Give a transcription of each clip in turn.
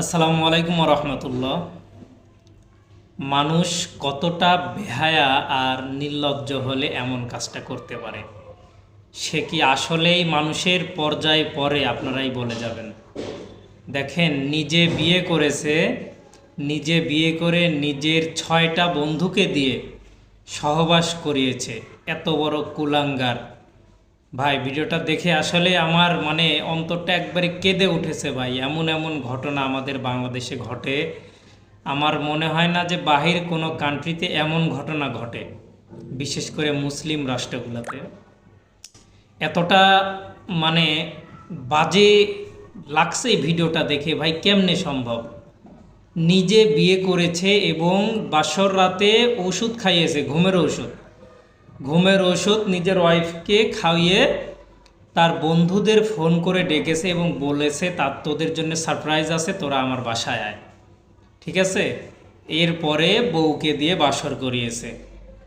আসসালামু আলাইকুম রহমতুল্লাহ মানুষ কতটা বেহায়া আর নির্লজ্জ হলে এমন কাজটা করতে পারে? সে কি আসলেই মানুষের পর্যায়ে পরে আপনারাই বলে যাবেন। দেখেন, নিজে বিয়ে করেছে, নিজে বিয়ে করে নিজের ছয়টা বন্ধুকে দিয়ে সহবাস করিয়েছে। এত বড় কুলাঙ্গার। ভাই, ভিডিওটা দেখে আসলে আমার মানে অন্তরটা একবারে কেঁদে উঠেছে ভাই। এমন এমন ঘটনা আমাদের বাংলাদেশে ঘটে। আমার মনে হয় না যে বাহির কোনো কান্ট্রিতে এমন ঘটনা ঘটে, বিশেষ করে মুসলিম রাষ্ট্রগুলোতে। এতটা মানে বাজে লাগছে ভিডিওটা দেখে ভাই, কেমনে সম্ভব? নিজে বিয়ে করেছে এবং বাসর রাতে ওষুধ খাইয়েছে, ঘুমের ওষুধ। ঘুমের ওষুধ নিজের ওয়াইফকে খাইয়ে তার বন্ধুদের ফোন করে ডেকেছে এবং বলেছে তার তোদের জন্য সারপ্রাইজ আছে, তোরা আমার বাসায় আয়। ঠিক আছে? এরপরে বউকে দিয়ে বাসর করিয়েছে।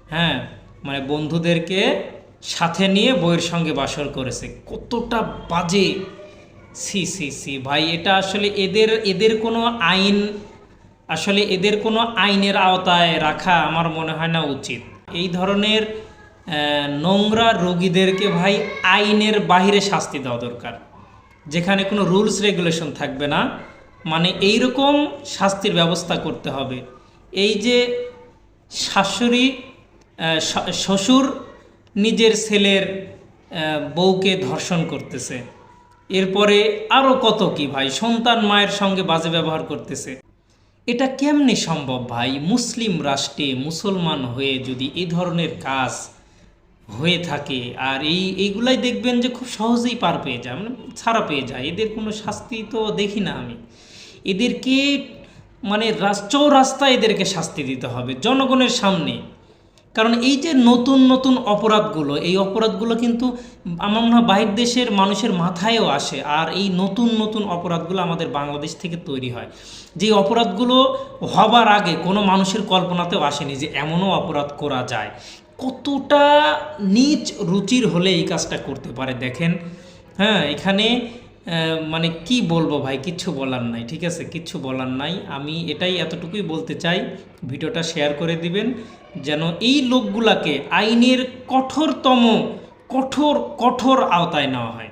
হ্যাঁ মানে বন্ধুদেরকে সাথে নিয়ে বউয়ের সঙ্গে বাসর করেছে। কতটা বাজে! সি সি সি ভাই, এটা আসলে এদের এদের কোনো আইন, আসলে এদের কোনো আইনের আওতায় রাখা আমার মনে হয় না উচিত। এই ধরনের নোংরা রোগীদেরকে ভাই আইনের বাহিরে শাস্তি দেওয়া দরকার। যেখানে কোনো রুলস রেগুলেশন থাকবে না। মানে এই রকম শাস্তির ব্যবস্থা করতে হবে। এই যে শাশুড়ি শ্বশুর নিজের ছেলের বউকে ধর্ষণ করতেছে। এরপরে আরও কত কি ভাই, সন্তান মায়ের সঙ্গে বাজে ব্যবহার করতেছে। এটা কেমনে সম্ভব ভাই? মুসলিম রাষ্ট্রে মুসলমান হয়ে যদি এই ধরনের কাজ হয়ে থাকে। আর এই, এইগুলাই দেখবেন যে খুব সহজেই পার পেয়ে যায় মানে ছাড়া পেয়ে যায়। এদের কোনো শাস্তি তো দেখি না আমি। এদেরকে মানে রাস- চৌরাস্তায় এদেরকে শাস্তি দিতে হবে জনগণের সামনে। কারণ এই যে নতুন নতুন অপরাধগুলো, এই অপরাধগুলো কিন্তু আমার মনে হয় বাহির দেশের মানুষের মাথায়ও আসে। আর এই নতুন নতুন অপরাধগুলো আমাদের বাংলাদেশ থেকে তৈরি হয়। যে অপরাধগুলো হবার আগে কোনো মানুষের কল্পনাতেও আসেনি যে এমনও অপরাধ করা যায়। কতটা নিচ রুচির হলে এই কাজটা করতে পারে দেখেন। হ্যাঁ এখানে মানে কি বলব ভাই, কিচ্ছু বলার নাই, ঠিক আছে? কিচ্ছু বলার নাই। আমি এটাই এতটুকুই বলতে চাই, ভিডিওটা শেয়ার করে দিবেন, যেন এই লোকগুলাকে আইনের কঠোরতম, কঠোর কঠোর আওতায় নেওয়া হয়।